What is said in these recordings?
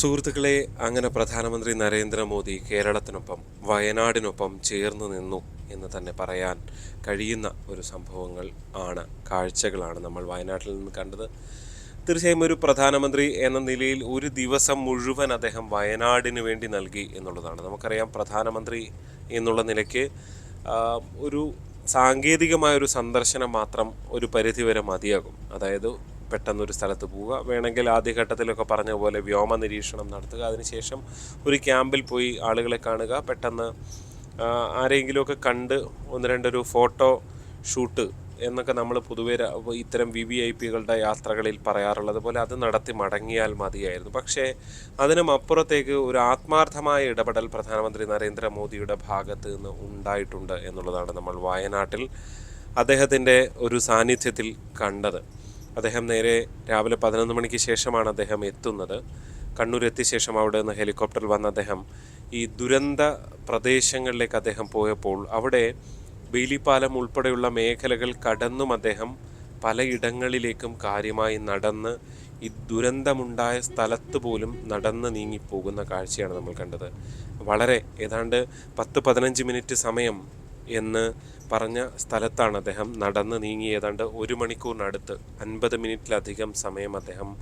സുഹൃത്തുക്കളെ അങ്ങനെ പ്രധാനമന്ത്രി നരേന്ദ്രമോദി കേരളത്തിനൊപ്പം വയനാടിനൊപ്പം ചേർന്ന് നിന്നു എന്ന് തന്നെ പറയാൻ കഴിയുന്ന ഒരു സംഭവങ്ങൾ ആണ് കാഴ്ചകളാണ് നമ്മൾ വയനാട്ടിൽ നിന്ന് കണ്ടത്. തീർച്ചയായും ഒരു പ്രധാനമന്ത്രി എന്ന നിലയിൽ ഒരു ദിവസം മുഴുവൻ അദ്ദേഹം വയനാടിന് വേണ്ടി നൽകി എന്നുള്ളതാണ്. നമുക്കറിയാം പ്രധാനമന്ത്രി എന്നുള്ള നിലയ്ക്ക് ഒരു സാങ്കേതികമായ ഒരു സന്ദർശനം മാത്രം ഒരു പരിധിവരെ മതിയാകും. അതായത് പെട്ടെന്ന് ഒരു സ്ഥലത്ത് പോവുക. വേണമെങ്കിൽ ആദ്യഘട്ടത്തിലൊക്കെ പറഞ്ഞ പോലെ വ്യോമ നിരീക്ഷണം നടത്തുക. അതിനുശേഷം ഒരു ക്യാമ്പിൽ പോയി ആളുകളെ കാണുക. പെട്ടെന്ന് ആരെങ്കിലുമൊക്കെ കണ്ട് ഒന്ന് രണ്ടൊരു ഫോട്ടോ ഷൂട്ട് എന്നൊക്കെ നമ്മൾ പൊതുവെ ഇത്തരം വി വി ഐ പികളുടെ യാത്രകളിൽ പറയാറുള്ളത് പോലെ അത് നടത്തി മടങ്ങിയാൽ മതിയായിരുന്നു. പക്ഷേ അതിനും അപ്പുറത്തേക്ക് ഒരു ആത്മാർത്ഥമായ ഇടപെടൽ പ്രധാനമന്ത്രി നരേന്ദ്രമോദിയുടെ ഭാഗത്ത് നിന്ന് ഉണ്ടായിട്ടുണ്ട് എന്നുള്ളതാണ് നമ്മൾ വയനാട്ടിൽ അദ്ദേഹത്തിന്റെ ഒരു സാന്നിധ്യത്തിൽ കണ്ടത്. അദ്ദേഹം നേരെ രാവിലെ പതിനൊന്ന് മണിക്ക് ശേഷമാണ് അദ്ദേഹം എത്തുന്നത്. കണ്ണൂർ എത്തിയ ശേഷം അവിടെ നിന്ന് ഹെലികോപ്റ്ററിൽ വന്ന അദ്ദേഹം ഈ ദുരന്ത പ്രദേശങ്ങളിലേക്ക് അദ്ദേഹം പോയപ്പോൾ അവിടെ ബെയിലിപ്പാലം ഉൾപ്പെടെയുള്ള മേഖലകൾ കടന്നും അദ്ദേഹം പലയിടങ്ങളിലേക്കും കാര്യമായി നടന്ന് ഈ ദുരന്തമുണ്ടായ സ്ഥലത്ത് പോലും നടന്ന് നീങ്ങിപ്പോകുന്ന കാഴ്ചയാണ് നമ്മൾ കണ്ടത്. വളരെ ഏതാണ്ട് പത്ത് പതിനഞ്ച് മിനിറ്റ് സമയം എന്ന് പറഞ്ഞ സ്ഥലത്താണ് അദ്ദേഹം നടന്ന് നീങ്ങി ഏതാണ്ട് ഒരു മണിക്കൂറിനടുത്ത് അൻപത് മിനിറ്റിലധികം സമയം അദ്ദേഹം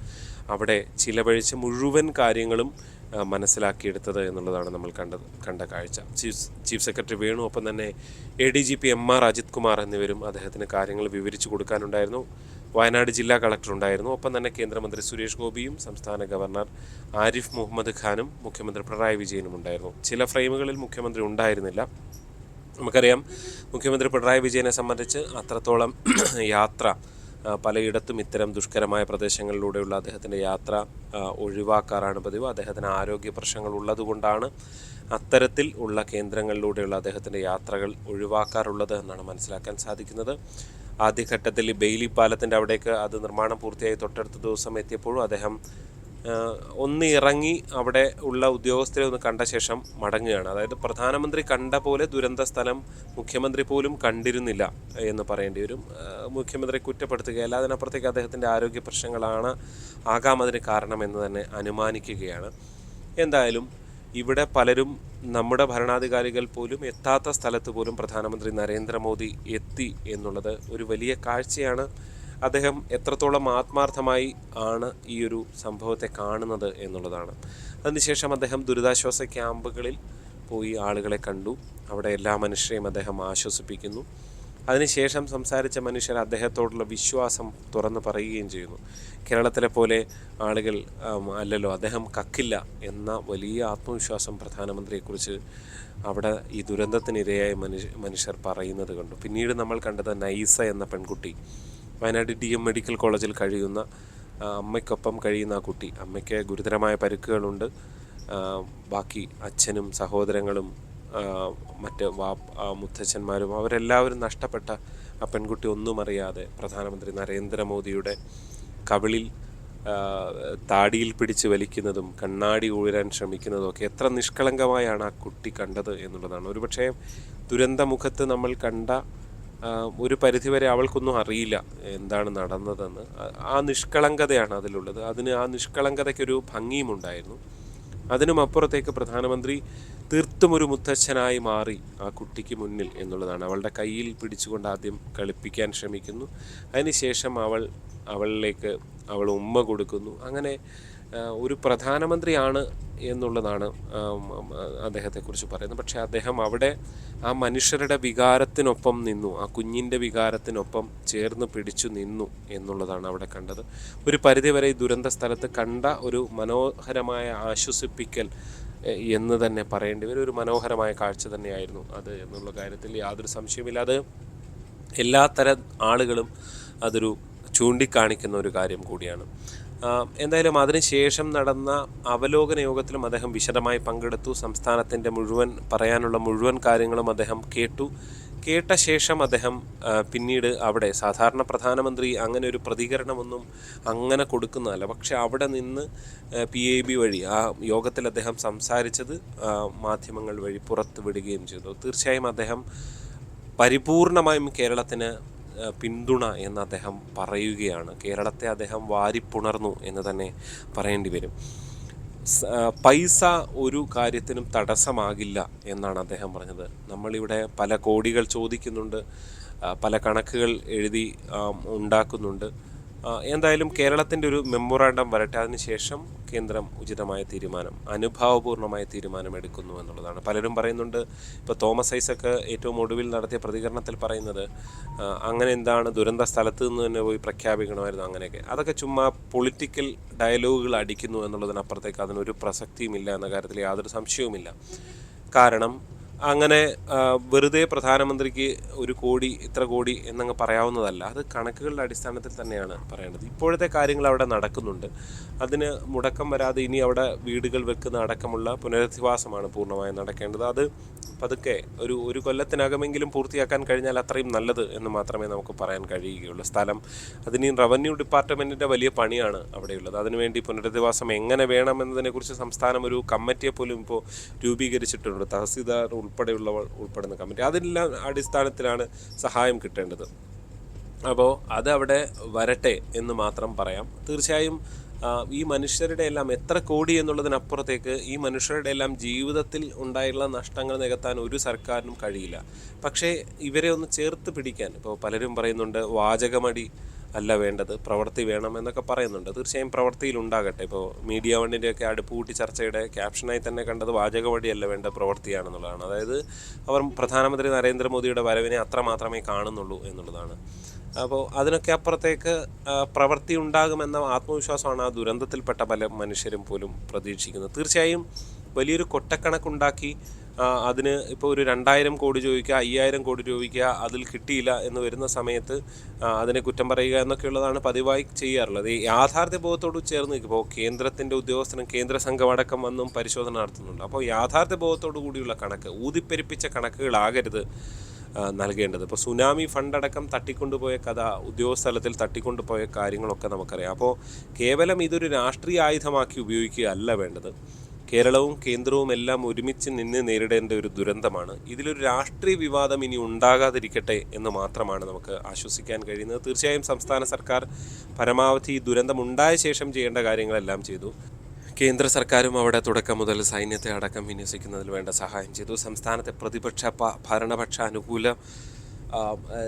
അവിടെ ചിലവഴിച്ച് മുഴുവൻ കാര്യങ്ങളും മനസ്സിലാക്കിയെടുത്തത് എന്നുള്ളതാണ് നമ്മൾ കണ്ടത് കണ്ട കാഴ്ച. ചീഫ് ചീഫ് സെക്രട്ടറി വേണു ഒപ്പം തന്നെ A D G P M R Ajith Kumar എന്നിവരും അദ്ദേഹത്തിന് കാര്യങ്ങൾ വിവരിച്ചു കൊടുക്കാനുണ്ടായിരുന്നു. വയനാട് ജില്ലാ കളക്ടർ ഉണ്ടായിരുന്നു. ഒപ്പം തന്നെ കേന്ദ്രമന്ത്രി സുരേഷ് ഗോപിയും സംസ്ഥാന ഗവർണർ ആരിഫ് മുഹമ്മദ് ഖാനും മുഖ്യമന്ത്രി പിണറായി വിജയനും ഉണ്ടായിരുന്നു. ചില ഫ്രെയിമുകളിൽ മുഖ്യമന്ത്രി ഉണ്ടായിരുന്നില്ല. നമുക്കറിയാം മുഖ്യമന്ത്രി പിണറായി വിജയനെ സംബന്ധിച്ച് അത്രത്തോളം യാത്ര പലയിടത്തും ഇത്തരം ദുഷ്കരമായ പ്രദേശങ്ങളിലൂടെയുള്ള അദ്ദേഹത്തിന്റെ യാത്ര ഒഴിവാക്കാറാണ് പതിവ്. അദ്ദേഹത്തിന് ആരോഗ്യ പ്രശ്നങ്ങൾ ഉള്ളതുകൊണ്ടാണ് അത്തരത്തിൽ ഉള്ള കേന്ദ്രങ്ങളിലൂടെയുള്ള അദ്ദേഹത്തിന്റെ യാത്രകൾ ഒഴിവാക്കാറുള്ളത് എന്നാണ് മനസ്സിലാക്കാൻ സാധിക്കുന്നത്. ആദ്യഘട്ടത്തിൽ ബെയിലി പാലത്തിന്റെ അവിടേക്ക് അത് നിർമ്മാണം പൂർത്തിയായി തൊട്ടടുത്ത ദിവസം എത്തിയപ്പോഴും അദ്ദേഹം ഒന്ന് ഇറങ്ങി അവിടെ ഉള്ള ഉദ്യോഗസ്ഥരെ ഒന്ന് കണ്ട ശേഷം മടങ്ങുകയാണ്. അതായത് പ്രധാനമന്ത്രി കണ്ട പോലെ ദുരന്ത സ്ഥലം മുഖ്യമന്ത്രി പോലും കണ്ടിരുന്നില്ല എന്ന് പറയേണ്ടി വരും. മുഖ്യമന്ത്രി കുറ്റപ്പെടുത്തുകയല്ല അതിനപ്പുറത്തേക്ക് അദ്ദേഹത്തിന്റെ ആരോഗ്യ പ്രശ്നങ്ങളാണ് ആകാം അതിന് കാരണമെന്ന് തന്നെ അനുമാനിക്കുകയാണ്. എന്തായാലും ഇവിടെ പലരും നമ്മുടെ ഭരണാധികാരികൾ പോലും എത്താത്ത സ്ഥലത്ത് പോലും പ്രധാനമന്ത്രി നരേന്ദ്രമോദി എത്തി എന്നുള്ളത് ഒരു വലിയ കാഴ്ചയാണ്. അദ്ദേഹം എത്രത്തോളം ആത്മാർത്ഥമായി ആണ് ഈ ഒരു സംഭവത്തെ കാണുന്നത് എന്നുള്ളതാണ്. അതിനുശേഷം അദ്ദേഹം ദുരിതാശ്വാസ ക്യാമ്പുകളിൽ പോയി ആളുകളെ കണ്ടു. അവിടെ എല്ലാ മനുഷ്യരെയും അദ്ദേഹം ആശ്വസിപ്പിക്കുന്നു. അതിനുശേഷം സംസാരിച്ച മനുഷ്യർ അദ്ദേഹത്തോടുള്ള വിശ്വാസം തുറന്നു പറയുകയും ചെയ്യുന്നു. കേരളത്തിലെ പോലെ ആളുകൾ അല്ലല്ലോ അദ്ദേഹം കക്കില്ല എന്ന വലിയ ആത്മവിശ്വാസം പ്രധാനമന്ത്രിയെക്കുറിച്ച് അവിടെ ഈ ദുരന്തത്തിനിരയായ മനുഷ്യ മനുഷ്യർ പറയുന്നത് കണ്ടു. പിന്നീട് നമ്മൾ കണ്ടത് നൈസ എന്ന പെൺകുട്ടി. വയനാട് ഡി എം മെഡിക്കൽ കോളേജിൽ കഴിയുന്ന അമ്മയ്ക്കൊപ്പം കഴിയുന്ന ആ കുട്ടി. അമ്മയ്ക്ക് ഗുരുതരമായ പരുക്കുകളുണ്ട്. ബാക്കി അച്ഛനും സഹോദരങ്ങളും മറ്റ് വാ മുത്തച്ഛന്മാരും അവരെല്ലാവരും നഷ്ടപ്പെട്ട ആ പെൺകുട്ടി ഒന്നും അറിയാതെ പ്രധാനമന്ത്രി നരേന്ദ്രമോദിയുടെ കവിളിൽ താടിയിൽ പിടിച്ച് വലിക്കുന്നതും കണ്ണാടി ഉയരാൻ ശ്രമിക്കുന്നതും ഒക്കെ എത്ര നിഷ്കളങ്കമായാണ് ആ കുട്ടി കണ്ടത് എന്നുള്ളതാണ്. ഒരുപക്ഷെ ദുരന്തമുഖത്ത് നമ്മൾ കണ്ട ഒരു പരിധിവരെ അവൾക്കൊന്നും അറിയില്ല എന്താണ് നടന്നതെന്ന്. ആ- നിഷ്കളങ്കതയാണ് അതിലുള്ളത്. അതിന് ആ നിഷ്കളങ്കതയ്ക്കൊരു ഭംഗിയും ഉണ്ടായിരുന്നു അതിനും അപ്പുറത്തേക്ക് പ്രധാനമന്ത്രി തീർത്തും ഒരു മുത്തച്ഛനായി മാറി ആ കുട്ടിക്ക് മുന്നിൽ എന്നുള്ളതാണ്. അവളുടെ കയ്യിൽ പിടിച്ചുകൊണ്ട് ആദ്യം കളിപ്പിക്കാൻ ശ്രമിക്കുന്നു. അതിനുശേഷം അവൾ അവളിലേക്ക് അവൾ ഉമ്മ കൊടുക്കുന്നു. അങ്ങനെ ഒരു പ്രധാനമന്ത്രിയാണ് എന്നുള്ളതാണ് അദ്ദേഹത്തെക്കുറിച്ച് പറയുന്നത്. പക്ഷേ അദ്ദേഹം അവിടെ ആ മനുഷ്യരുടെ വികാരത്തിനൊപ്പം നിന്നു ആ കുഞ്ഞിന്റെ വികാരത്തിനൊപ്പം ചേർന്ന് പിടിച്ചു നിന്നു എന്നുള്ളതാണ് അവിടെ കണ്ടത്. ഒരു പരിധിവരെ ഈ ദുരന്ത സ്ഥലത്ത് കണ്ട ഒരു മനോഹരമായ ആശ്വസിപ്പിക്കൽ എന്ന് തന്നെ പറയേണ്ടി വരും. ഒരു മനോഹരമായ കാഴ്ച തന്നെയായിരുന്നു അത് എന്നുള്ള കാര്യത്തിൽ യാതൊരു സംശയമില്ല അത് എല്ലാ ആളുകളും അതൊരു ചൂണ്ടിക്കാണിക്കുന്ന ഒരു കാര്യം കൂടിയാണ്. എന്തായാലും അതിനുശേഷം നടന്ന അവലോകന യോഗത്തിലും അദ്ദേഹം വിശദമായി പങ്കെടുത്തു. സംസ്ഥാനത്തിന്റെ മുഴുവൻ പറയാനുള്ള മുഴുവൻ കാര്യങ്ങളും അദ്ദേഹം കേട്ടു. കേട്ട ശേഷം അദ്ദേഹം പിന്നീട് അവിടെ സാധാരണ പ്രധാനമന്ത്രി അങ്ങനെ ഒരു പ്രതികരണമൊന്നും അങ്ങനെ കൊടുക്കുന്നതല്ല. പക്ഷേ അവിടെ നിന്ന് പി എ ബി വഴി ആ യോഗത്തിൽ അദ്ദേഹം സംസാരിച്ചത് മാധ്യമങ്ങൾ വഴി പുറത്ത് വിടുകയും ചെയ്തു. തീർച്ചയായും അദ്ദേഹം പരിപൂർണമായും കേരളത്തിന് പിന്തുണ എന്ന് അദ്ദേഹം പറയുകയാണ്. കേരളത്തെ അദ്ദേഹം വാരിപ്പുണർന്നു എന്ന് തന്നെ പറയേണ്ടി വരും. പൈസ ഒരു കാര്യത്തിനും തടസ്സമാകില്ല എന്നാണ് അദ്ദേഹം പറഞ്ഞത്. നമ്മളിവിടെ പല കോടികൾ ചോദിക്കുന്നുണ്ട് പല കണക്കുകൾ എഴുതി ഉണ്ടാക്കുന്നുണ്ട്. എന്തായാലും കേരളത്തിന്റെ ഒരു മെമ്മോറാണ്ടം വരട്ടെ. അതിനുശേഷം കേന്ദ്രം ഉചിതമായ തീരുമാനം അനുഭാവപൂർണമായ തീരുമാനം എടുക്കുന്നു എന്നുള്ളതാണ്. പലരും പറയുന്നുണ്ട് ഇപ്പോൾ തോമസ് ഐസക്ക് ഏറ്റവും ഒടുവിൽ നടത്തിയ പ്രതികരണത്തിൽ പറയുന്നത് അങ്ങനെ എന്താണ് ദുരന്ത സ്ഥലത്ത് നിന്ന് തന്നെ പോയി പ്രഖ്യാപിക്കണമായിരുന്നു അങ്ങനെയൊക്കെ. അതൊക്കെ ചുമ്മാ പൊളിറ്റിക്കൽ ഡയലോഗുകൾ അടിക്കുന്നു എന്നുള്ളതിനപ്പുറത്തേക്ക് അതിനൊരു പ്രസക്തിയുമില്ല എന്ന കാര്യത്തിൽ യാതൊരു സംശയവുമില്ല. കാരണം അങ്ങനെ വെറുതെ പ്രധാനമന്ത്രിക്ക് ഒരു കോടി ഇത്ര കോടി എന്നങ്ങ് പറയാവുന്നതല്ല. അത് കണക്കുകളുടെ അടിസ്ഥാനത്തിൽ തന്നെയാണ് പറയേണ്ടത്. ഇപ്പോഴത്തെ കാര്യങ്ങൾ അവിടെ നടക്കുന്നുണ്ട്. അതിന് മുടക്കം വരാതെ ഇനി അവിടെ വീടുകൾ വെക്കുന്ന അടക്കമുള്ള പുനരധിവാസമാണ് പൂർണമായും നടക്കേണ്ടത്. അത് പതുക്കെ ഒരു ഒരു കൊല്ലത്തിനകമെങ്കിലും പൂർത്തിയാക്കാൻ കഴിഞ്ഞാൽ അത്രയും നല്ലത് എന്ന് മാത്രമേ നമുക്ക് പറയാൻ കഴിയുകയുള്ളൂ. സ്ഥലം അതിന് റവന്യൂ ഡിപ്പാർട്ട്മെന്റിന്റെ വലിയ പണിയാണ് അവിടെയുള്ളത്. അതിനുവേണ്ടി പുനരധിവാസം എങ്ങനെ വേണമെന്നതിനെക്കുറിച്ച് സംസ്ഥാനം ഒരു കമ്മിറ്റിയെ പോലും ഇപ്പോൾ രൂപീകരിച്ചിട്ടുണ്ട്. തഹസീൽദാർ ഉൾപ്പെടെയുള്ളവർ ഉൾപ്പെടുന്ന കമ്മിറ്റി. അതിനെല്ലാം അടിസ്ഥാനത്തിലാണ് സഹായം കിട്ടേണ്ടത്. അപ്പോൾ അത് അവിടെ വരട്ടെ എന്ന് മാത്രം പറയാം. തീർച്ചയായും ഈ മനുഷ്യരുടെ എല്ലാം എത്ര കോടി എന്നുള്ളതിനപ്പുറത്തേക്ക് ഈ മനുഷ്യരുടെ എല്ലാം ജീവിതത്തിൽ ഉണ്ടായുള്ള നഷ്ടങ്ങൾ നികത്താൻ ഒരു സർക്കാരിനും കഴിയില്ല. പക്ഷേ ഇവരെ ഒന്ന് ചേർത്ത് പിടിക്കാൻ. ഇപ്പോൾ പലരും പറയുന്നുണ്ട് വാചകമടി അല്ല വേണ്ടത് പ്രവൃത്തി വേണം എന്നൊക്കെ പറയുന്നുണ്ട്. തീർച്ചയായും പ്രവൃത്തിയിലുണ്ടാകട്ടെ. ഇപ്പോൾ മീഡിയ വണ്ണിന്റെയൊക്കെ അടുപ്പ് കൂട്ടി ചർച്ചയുടെ ക്യാപ്ഷനായി തന്നെ കണ്ടത് വാചക വഴിയല്ല വേണ്ട പ്രവൃത്തിയാണെന്നുള്ളതാണ്. അതായത് അവർ പ്രധാനമന്ത്രി നരേന്ദ്രമോദിയുടെ വരവിനെ അത്ര മാത്രമേ കാണുന്നുള്ളൂ എന്നുള്ളതാണ്. അപ്പോൾ അതിനൊക്കെ അപ്പുറത്തേക്ക് പ്രവൃത്തി ഉണ്ടാകുമെന്ന ആത്മവിശ്വാസമാണ് ആ ദുരന്തത്തിൽപ്പെട്ട പല മനുഷ്യരും പോലും പ്രതീക്ഷിക്കുന്നത്. തീർച്ചയായും വലിയൊരു കൊട്ടക്കണക്കുണ്ടാക്കി അതിന് ഇപ്പോൾ ഒരു രണ്ടായിരം കോടി ചോദിക്കുക അയ്യായിരം കോടി ചോദിക്കുക അതിൽ കിട്ടിയില്ല എന്ന് വരുന്ന സമയത്ത് അതിനെ കുറ്റം പറയുക എന്നൊക്കെയുള്ളതാണ് പതിവായി ചെയ്യാറുള്ളത്. ഈ യാഥാർത്ഥ്യബോധത്തോട് ചേർന്ന് ഇപ്പോൾ കേന്ദ്രത്തിന്റെ ഉദ്യോഗസ്ഥനും കേന്ദ്ര സംഘം അടക്കം വന്നും പരിശോധന നടത്തുന്നുണ്ട്. അപ്പോൾ യാഥാർത്ഥ്യബോധത്തോടു കൂടിയുള്ള കണക്ക് ഊതിപ്പെരിപ്പിച്ച കണക്കുകളാകരുത് നൽകേണ്ടത്. ഇപ്പോൾ സുനാമി ഫണ്ട് അടക്കം തട്ടിക്കൊണ്ടുപോയ കഥ ഉദ്യോഗസ്ഥലത്തിൽ തട്ടിക്കൊണ്ടുപോയ കാര്യങ്ങളൊക്കെ നമുക്കറിയാം. അപ്പോൾ കേവലം ഇതൊരു രാഷ്ട്രീയ ആയുധമാക്കി ഉപയോഗിക്കുക അല്ല വേണ്ടത്. കേരളവും കേന്ദ്രവും എല്ലാം ഒരുമിച്ച് നിന്ന് നേരിടേണ്ട ഒരു ദുരന്തമാണ്. ഇതിലൊരു രാഷ്ട്രീയ വിവാദം ഇനി ഉണ്ടാകാതിരിക്കട്ടെ എന്ന് മാത്രമാണ് നമുക്ക് ആശ്വസിക്കാൻ കഴിയുന്നത്. തീർച്ചയായും സംസ്ഥാന സർക്കാർ പരമാവധി ഈ ദുരന്തം ഉണ്ടായ ശേഷം ചെയ്യേണ്ട കാര്യങ്ങളെല്ലാം ചെയ്തു. കേന്ദ്ര സർക്കാരും അവിടെ തുടക്കം മുതൽ സൈന്യത്തെ അടക്കം വിന്യസിക്കുന്നതിൽ വേണ്ട സഹായം ചെയ്തു. സംസ്ഥാനത്തെ പ്രതിപക്ഷ ഭരണപക്ഷ അനുകൂല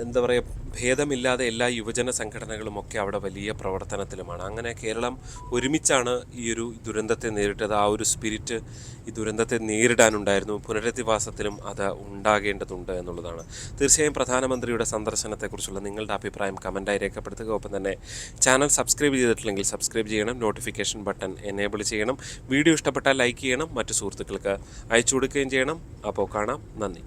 എന്താ പറയുക ഭേദമില്ലാതെ എല്ലാ യുവജന സംഘടനകളും ഒക്കെ അവിടെ വലിയ പ്രവർത്തനത്തിലുമാണ്. അങ്ങനെ കേരളം ഒരുമിച്ചാണ് ഈ ഒരു ദുരന്തത്തെ നേരിട്ടത്. ആ ഒരു സ്പിരിറ്റ് ഈ ദുരന്തത്തെ നേരിടാനുണ്ടായിരുന്നു. പുനരധിവാസത്തിലും അത് ഉണ്ടാകേണ്ടതുണ്ട് എന്നുള്ളതാണ്. തീർച്ചയായും പ്രധാനമന്ത്രിയുടെ സന്ദർശനത്തെക്കുറിച്ചുള്ള നിങ്ങളുടെ അഭിപ്രായം കമന്റായി രേഖപ്പെടുത്തുക. ഒപ്പം തന്നെ ചാനൽ സബ്സ്ക്രൈബ് ചെയ്തിട്ടില്ലെങ്കിൽ സബ്സ്ക്രൈബ് ചെയ്യണം. നോട്ടിഫിക്കേഷൻ ബട്ടൺ എനേബിൾ ചെയ്യണം. വീഡിയോ ഇഷ്ടപ്പെട്ടാൽ ലൈക്ക് ചെയ്യണം. മറ്റു സുഹൃത്തുക്കൾക്ക് അയച്ചു കൊടുക്കുകയും ചെയ്യണം. അപ്പോൾ കാണാം. നന്ദി.